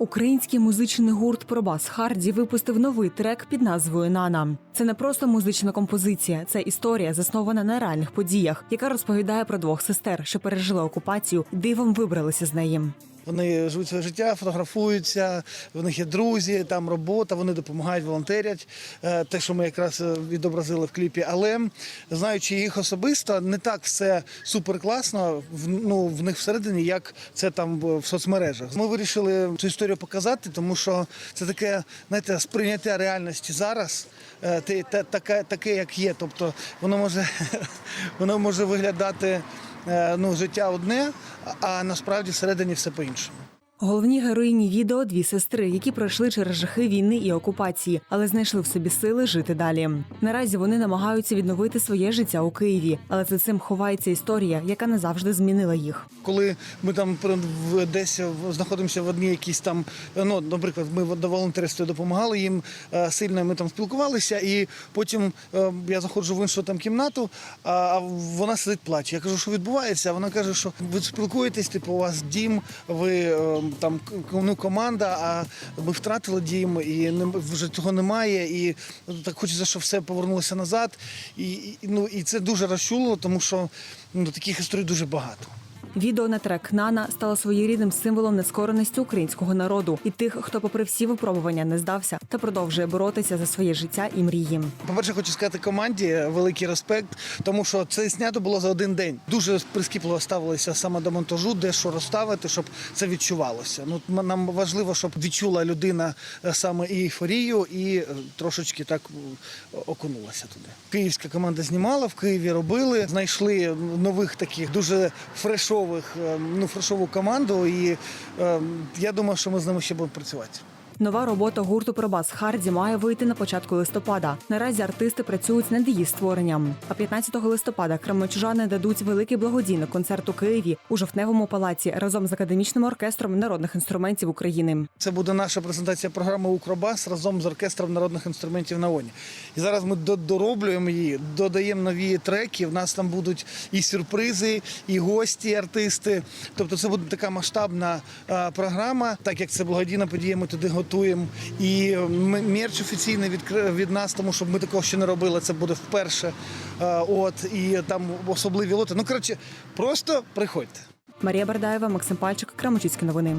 Український музичний гурт Пробас Харді випустив новий трек під назвою Нана. Це не просто музична композиція, це історія, заснована на реальних подіях, яка розповідає про двох сестер, що пережили окупацію, дивом вибралися з неї. Вони живуть своє життя, фотографуються, в них є друзі, там робота, вони допомагають, волонтерять. Е, Те, що ми якраз е, відобразили в кліпі. Але знаючи їх особисто, не так все супер класно в, ну, в них всередині, як це там в соцмережах. Ми вирішили цю історію показати, тому що це таке, знаєте, сприйняття реальності зараз. е, таке, таке, як є. Тобто воно може, воно може виглядати ну, життя одне, а- насправді всередині все по-іншому. Головні героїні відео дві сестри, які пройшли через жахи війни і окупації, але знайшли в собі сили жити далі. Наразі вони намагаються відновити своє життя у Києві, але за цим ховається історія, яка не завжди змінила їх. Коли ми там десь знаходимося в одній якійсь там, ну, наприклад, ми до волонтерстві допомагали їм е, сильно, ми там спілкувалися, і потім е, я заходжу в іншу там кімнату, а а вона сидить плаче. Я кажу, що відбувається. Вона каже, що ви спілкуєтесь, типу, у вас дім, ви е, там ну, команда, а ми втратили дім, і не- вже цього немає. І так хочеться, щоб все повернулося назад. І, і, ну, і це дуже розчуло, тому що ну, таких історій дуже багато. Відео на трек Нана стало своєрідним символом нескореності українського народу і тих, хто, попри всі випробування, не здався та продовжує боротися за своє життя і мрії. По-перше, хочу сказати команді великий респект, тому що це знято було за один день. Дуже прискіпливо ставилися саме до монтажу, де що розставити, щоб це відчувалося. Ну нам важливо, щоб відчула людина е, саме і ейфорію, і е, трошечки так окунулася туди. Київська команда знімала, в Києві робили, знайшли нових таких дуже фрешових, е, ну фаршову команду. І е, я думаю, що ми з ними ще будемо працювати. Нова робота гурту Пробас Харді має вийти на початку листопада. Наразі артисти працюють над її створенням. А 15 листопада кремочужани дадуть великий благодійний концерт у Києві у жовтневому палаці разом з академічним оркестром народних інструментів України. Це буде наша презентація програми Укробас разом з оркестром народних інструментів на ОНі. І зараз ми до- дороблюємо її, додаємо нові треки. У нас там будуть і сюрпризи, і гості, і артисти. Тобто це буде така масштабна програма. Так як це благодійна подія, ми туди готуємо. І мерч офіційний від, від нас, тому що ми такого ще не робили. Це буде вперше. Е, От і там особливі лоти. Ну коротше, просто приходьте. Марія Бардаєва, Максим Пальчик, Крамочицькі новини.